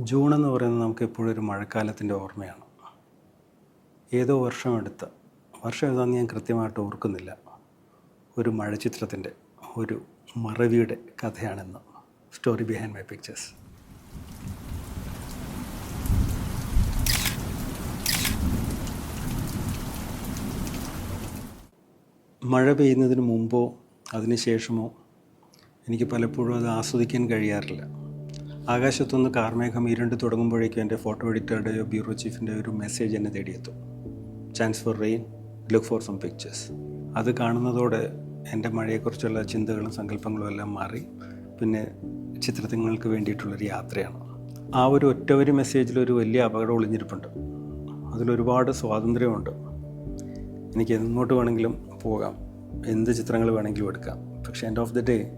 June എന്ന് പറയുന്നത് നമുക്ക് എപ്പോഴും ഒരു മഴക്കാലത്തിന്റെ ഓർമ്മയാണ്. ഏതോ വർഷം എടുത്ത വർഷം ഏതാണെന്ന് ഞാൻ കൃത്യമായിട്ട് ഓർക്കുന്നില്ല. ഒരു മഴച്ചിത്രത്തിന്റെ ഒരു മറവിയുടെ കഥയാണെന്ന്. സ്റ്റോറി ബിഹൈൻഡ് മൈ പിക്ചേഴ്സ് മഴ പെയ്യുന്നതിന് മുമ്പോ അതിന് ശേഷമോ എനിക്ക് പലപ്പോഴും അത് ആസ്വദിക്കാൻ കഴിയാറില്ല. ആകാശത്തുനിന്ന് കാർമേഘം ഇരുണ്ട് തുടങ്ങുമ്പോഴേക്കും എന്റെ ഫോട്ടോ എഡിറ്ററുടെയോ ബ്യൂറോ ചീഫിന്റെ ഒരു മെസ്സേജ് എന്നെ തേടിയെത്തും. Chance for rain look for some pictures അത് കാണുന്നതോടെ എന്റെ മഴയെക്കുറിച്ചുള്ള ചിന്തകളും സങ്കല്പങ്ങളും എല്ലാം മാറി. പിന്നെ ചിത്രങ്ങൾക്ക് വേണ്ടിയിട്ടുള്ളൊരു യാത്രയാണ്. ആ ഒരു ഒറ്റവരി മെസ്സേജിൽ ഒരു വലിയ അപകടം ഒളിഞ്ഞിരിപ്പുണ്ട്. അതിലൊരുപാട് സ്വാതന്ത്ര്യമുണ്ട്. എനിക്ക് എങ്ങോട്ട് വേണമെങ്കിലും പോകാം. എന്ത് ചിത്രങ്ങൾ വേണമെങ്കിലും എടുക്കാം. പക്ഷേ എൻഡ് ഓഫ് ദി ഡേ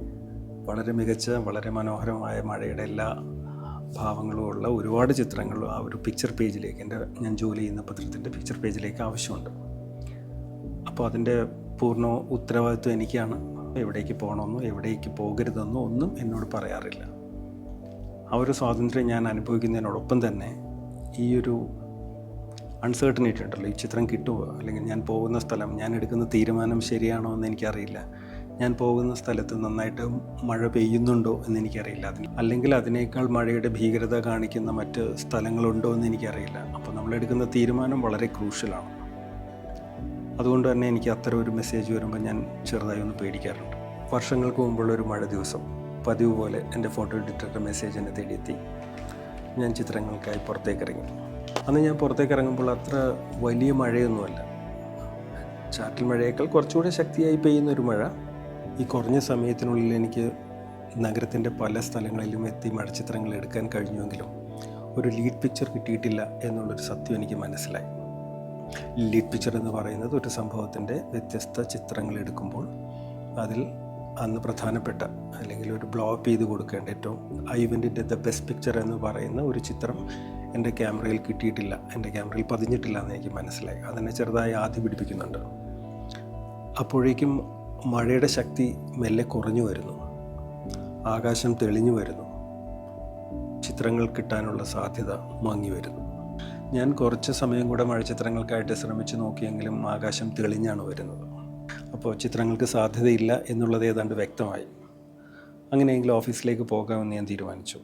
വളരെ മികച്ച വളരെ മനോഹരമായ മഴയുടെ എല്ലാ ഭാവങ്ങളും ഉള്ള ഒരുപാട് ചിത്രങ്ങൾ ആ ഒരു പിക്ചർ പേജിലേക്ക് എന്റെ ഞാൻ ജോലി ചെയ്യുന്ന പത്രത്തിന്റെ പിക്ചർ പേജിലേക്ക് ആവശ്യമുണ്ട്. അപ്പോൾ അതിന്റെ പൂർണ ഉത്തരവാദിത്വം എനിക്കാണ്. എവിടേക്ക് പോകണമെന്നോ എവിടേക്ക് പോകരുതെന്നോ ഒന്നും എന്നോട് പറയാറില്ല. ആ ഒരു സ്വാതന്ത്ര്യം ഞാൻ അനുഭവിക്കുന്നതിനോടൊപ്പം തന്നെ ഈ ഒരു അൺസേർട്ടനിറ്റി ഉണ്ടല്ലോ ഈ ചിത്രം കിട്ടുമോ അല്ലെങ്കിൽ ഞാൻ പോകുന്ന സ്ഥലം ഞാൻ എടുക്കുന്ന തീരുമാനം ശരിയാണോ എന്ന് എനിക്കറിയില്ല. ഞാൻ പോകുന്ന സ്ഥലത്ത് നന്നായിട്ട് മഴ പെയ്യുന്നുണ്ടോ എന്ന് എനിക്കറിയില്ല. അതിന് അല്ലെങ്കിൽ അതിനേക്കാൾ മഴയുടെ ഭീകരത കാണിക്കുന്ന മറ്റ് സ്ഥലങ്ങളുണ്ടോ എന്ന് എനിക്കറിയില്ല. അപ്പോൾ നമ്മളെടുക്കുന്ന തീരുമാനം വളരെ ക്രൂഷ്യലാണ്. അതുകൊണ്ട് തന്നെ എനിക്ക് അത്ര ഒരു മെസ്സേജ് വരുമ്പോൾ ഞാൻ ചെറുതായി ഒന്ന് പേടിക്കാറുണ്ട്. വർഷങ്ങൾക്ക് മുമ്പുള്ള ഒരു മഴ ദിവസം പതിവ് പോലെ എന്റെ ഫോട്ടോ എഡിറ്ററുടെ മെസ്സേജ് എന്നെ തേടിയെത്തി. ഞാൻ ചിത്രങ്ങൾക്കായി പുറത്തേക്ക് ഇറങ്ങി അന്ന് ഞാൻ പുറത്തേക്ക് ഇറങ്ങുമ്പോൾ അത്ര വലിയ മഴയൊന്നുമല്ല. ചാറ്റൽ മഴയേക്കാൾ കുറച്ചുകൂടെ ശക്തിയായി പെയ്യുന്ന ഒരു മഴ ഈ കുറഞ്ഞ സമയത്തിനുള്ളിൽ എനിക്ക് നഗരത്തിന്റെ പല സ്ഥലങ്ങളിലും എത്തി മഴച്ചിത്രങ്ങൾ എടുക്കാൻ കഴിഞ്ഞുവെങ്കിലും ഒരു ലീഡ് പിക്ചർ കിട്ടിയിട്ടില്ല എന്നുള്ളൊരു സത്യം എനിക്ക് മനസ്സിലായി. ലീഡ് പിക്ചർ എന്ന് പറയുന്നത് ഒരു സംഭവത്തിന്റെ വ്യത്യസ്ത ചിത്രങ്ങൾ എടുക്കുമ്പോൾ അതിൽ അന്ന് പ്രധാനപ്പെട്ട അല്ലെങ്കിൽ ഒരു ബ്ലോപ്പ് ചെയ്ത് കൊടുക്കേണ്ട ഏറ്റവും ആ ഇവന്റിന്റെ ദ ബെസ്റ്റ് പിക്ചർ എന്ന് പറയുന്ന ഒരു ചിത്രം എന്റെ ക്യാമറയിൽ കിട്ടിയിട്ടില്ല. എന്റെ ക്യാമറയിൽ പതിഞ്ഞിട്ടില്ല എന്ന് എനിക്ക് മനസ്സിലായി. അതെന്നെ ചെറുതായി ആദ്യം പിടിപ്പിക്കുന്നുണ്ട്. അപ്പോഴേക്കും മഴയുടെ ശക്തി മെല്ലെ കുറഞ്ഞു വരുന്നു. ആകാശം തെളിഞ്ഞു വരുന്നു. ചിത്രങ്ങൾ കിട്ടാനുള്ള സാധ്യത മങ്ങി വരുന്നു. ഞാൻ കുറച്ച് സമയം കൂടെ മഴച്ചിത്രങ്ങൾക്കായിട്ട് ശ്രമിച്ചു നോക്കിയെങ്കിലും ആകാശം തെളിഞ്ഞാണ് വരുന്നത്. അപ്പോൾ ചിത്രങ്ങൾക്ക് സാധ്യതയില്ല എന്നുള്ളത് ഏതാണ്ട് വ്യക്തമായി. അങ്ങനെയെങ്കിൽ ഓഫീസിലേക്ക് പോകാമെന്ന് ഞാൻ തീരുമാനിച്ചു.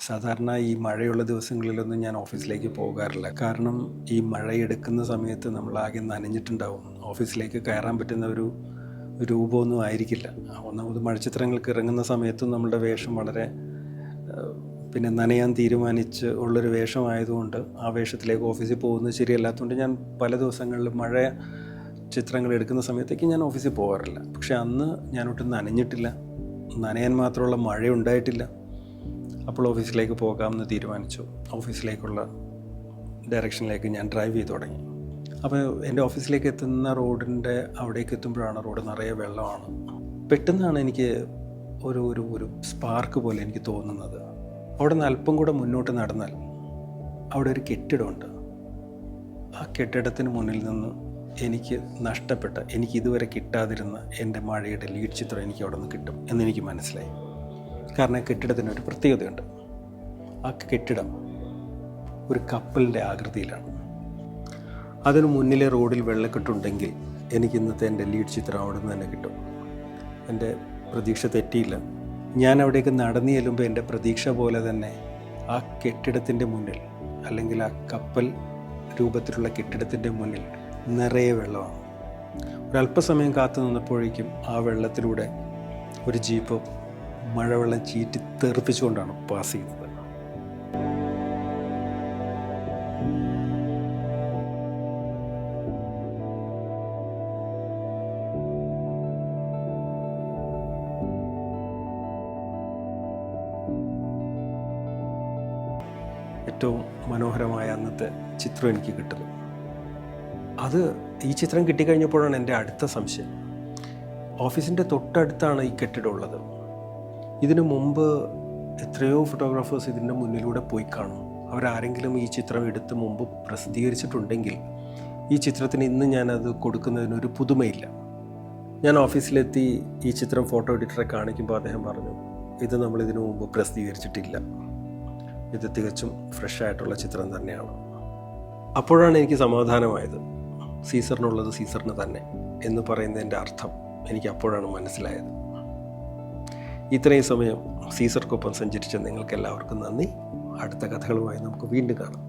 സാധാരണ ഈ മഴയുള്ള ദിവസങ്ങളിലൊന്നും ഞാൻ ഓഫീസിലേക്ക് പോകാറില്ല. കാരണം ഈ മഴയെടുക്കുന്ന സമയത്ത് നമ്മൾ ആകെ നനഞ്ഞിട്ടുണ്ടാവും. ഓഫീസിലേക്ക് കയറാൻ പറ്റുന്ന ഒരു രൂപമൊന്നും ആയിരിക്കില്ല. ഒന്നാമത് മഴച്ചിത്രങ്ങൾക്ക് ഇറങ്ങുന്ന സമയത്തും നമ്മളുടെ വേഷം വളരെ പിന്നെ നനയാൻ തീരുമാനിച്ച് ഉള്ളൊരു വേഷമായതുകൊണ്ട് ആ വേഷത്തിലേക്ക് ഓഫീസിൽ പോകുന്നത് ശരിയല്ലാത്തതുകൊണ്ട് ഞാൻ പല ദിവസങ്ങളിലും മഴ ചിത്രങ്ങൾ എടുക്കുന്ന സമയത്തേക്ക് ഞാൻ ഓഫീസിൽ പോകാറില്ല. പക്ഷെ അന്ന് ഞാനൊട്ടും നനഞ്ഞിട്ടില്ല. നനയാൻ മാത്രമുള്ള മഴ ഉണ്ടായിട്ടില്ല അപ്പോൾ ഓഫീസിലേക്ക് പോകാമെന്ന് തീരുമാനിച്ചു. ഓഫീസിലേക്കുള്ള ഡയറക്ഷനിലേക്ക് ഞാൻ ഡ്രൈവ് ചെയ്ത് തുടങ്ങി. അപ്പോൾ എന്റെ ഓഫീസിലേക്ക് എത്തുന്ന റോഡിന്റെ അവിടേക്ക് എത്തുമ്പോഴാണ് റോഡ് നിറയെ വെള്ളമാണ്. പെട്ടെന്നാണ് എനിക്ക് ഒരു ഒരു ഒരു സ്പാർക്ക് പോലെ എനിക്ക് തോന്നുന്നത്. അവിടെ നിന്ന് അല്പം കൂടെ മുന്നോട്ട് നടന്നാൽ അവിടെ ഒരു കെട്ടിടമുണ്ട്. ആ കെട്ടിടത്തിന് മുന്നിൽ നിന്ന് എനിക്ക് നഷ്ടപ്പെട്ട എനിക്ക് ഇതുവരെ കിട്ടാതിരുന്ന എന്റെ മഴയുടെ ലീഡ് ചിത്രം എനിക്ക് അവിടെ നിന്ന് കിട്ടും എന്നെനിക്ക് മനസ്സിലായി. കാരണം കെട്ടിടത്തിന് ഒരു പ്രത്യേകതയുണ്ട്. ആ കെട്ടിടം ഒരു കപ്പലിന്റെ ആകൃതിയിലാണ്. അതിന് മുന്നിലെ റോഡിൽ വെള്ളക്കെട്ടുണ്ടെങ്കിൽ എനിക്ക് ഇന്നത്തെ എന്റെ ലീഡ് ചിത്രം അവിടെ നിന്ന് തന്നെ കിട്ടും. എന്റെ പ്രതീക്ഷ തെറ്റിയില്ല. ഞാൻ അവിടേക്ക് നടന്നു ചെല്ലുമ്പോൾ എന്റെ പ്രതീക്ഷ പോലെ തന്നെ ആ കെട്ടിടത്തിന്റെ മുന്നിൽ അല്ലെങ്കിൽ ആ കപ്പൽ രൂപത്തിലുള്ള കെട്ടിടത്തിന്റെ മുന്നിൽ നിറയെ വെള്ളമാണ്. ഒരല്പസമയം കാത്തു നിന്നപ്പോഴേക്കും ആ വെള്ളത്തിലൂടെ ഒരു ജീപ്പ് മഴവെള്ളം ചീറ്റി തെറിപ്പിച്ചുകൊണ്ടാണ് പാസ് ചെയ്യുന്നത് ഏറ്റവും മനോഹരമായ അന്നത്തെ ചിത്രം എനിക്ക് കിട്ടുന്നു അത് ഈ ചിത്രം കിട്ടിക്കഴിഞ്ഞപ്പോഴാണ് എന്റെ അടുത്ത സംശയം. ഓഫീസിന്റെ തൊട്ടടുത്താണ് ഈ കെട്ടിടം ഉള്ളത് ഇതിനു മുമ്പ് എത്രയോ ഫോട്ടോഗ്രാഫേഴ്സ് ഇതിന്റെ മുന്നിലൂടെ പോയി കാണും. അവരാരെങ്കിലും ഈ ചിത്രം എടുത്ത് മുമ്പ് പ്രസിദ്ധീകരിച്ചിട്ടുണ്ടെങ്കിൽ ഈ ചിത്രത്തിന് ഇന്ന് ഞാനത് കൊടുക്കുന്നതിനൊരു പുതുമയില്ല. ഞാൻ ഓഫീസിലെത്തി ഈ ചിത്രം ഫോട്ടോ എഡിറ്ററെ കാണിക്കുമ്പോൾ അദ്ദേഹം പറഞ്ഞു ഇത് നമ്മൾ ഇതിനു മുമ്പ് പ്രസിദ്ധീകരിച്ചിട്ടില്ല. ഇത് തികച്ചും ഫ്രഷ് ആയിട്ടുള്ള ചിത്രം തന്നെയാണ്. അപ്പോഴാണ് എനിക്ക് സമാധാനമായത്. സീസറിനുള്ളത് സീസറിന് തന്നെ എന്ന് പറയുന്നതിന്റെ അർത്ഥം എനിക്ക് അപ്പോഴാണ് മനസ്സിലായത്. ഇത്രയും സമയം സീസർക്കൊപ്പം സഞ്ചരിച്ച നിങ്ങൾക്കെല്ലാവർക്കും നന്ദി. അടുത്ത കഥകളുമായി നമുക്ക് വീണ്ടും കാണാം.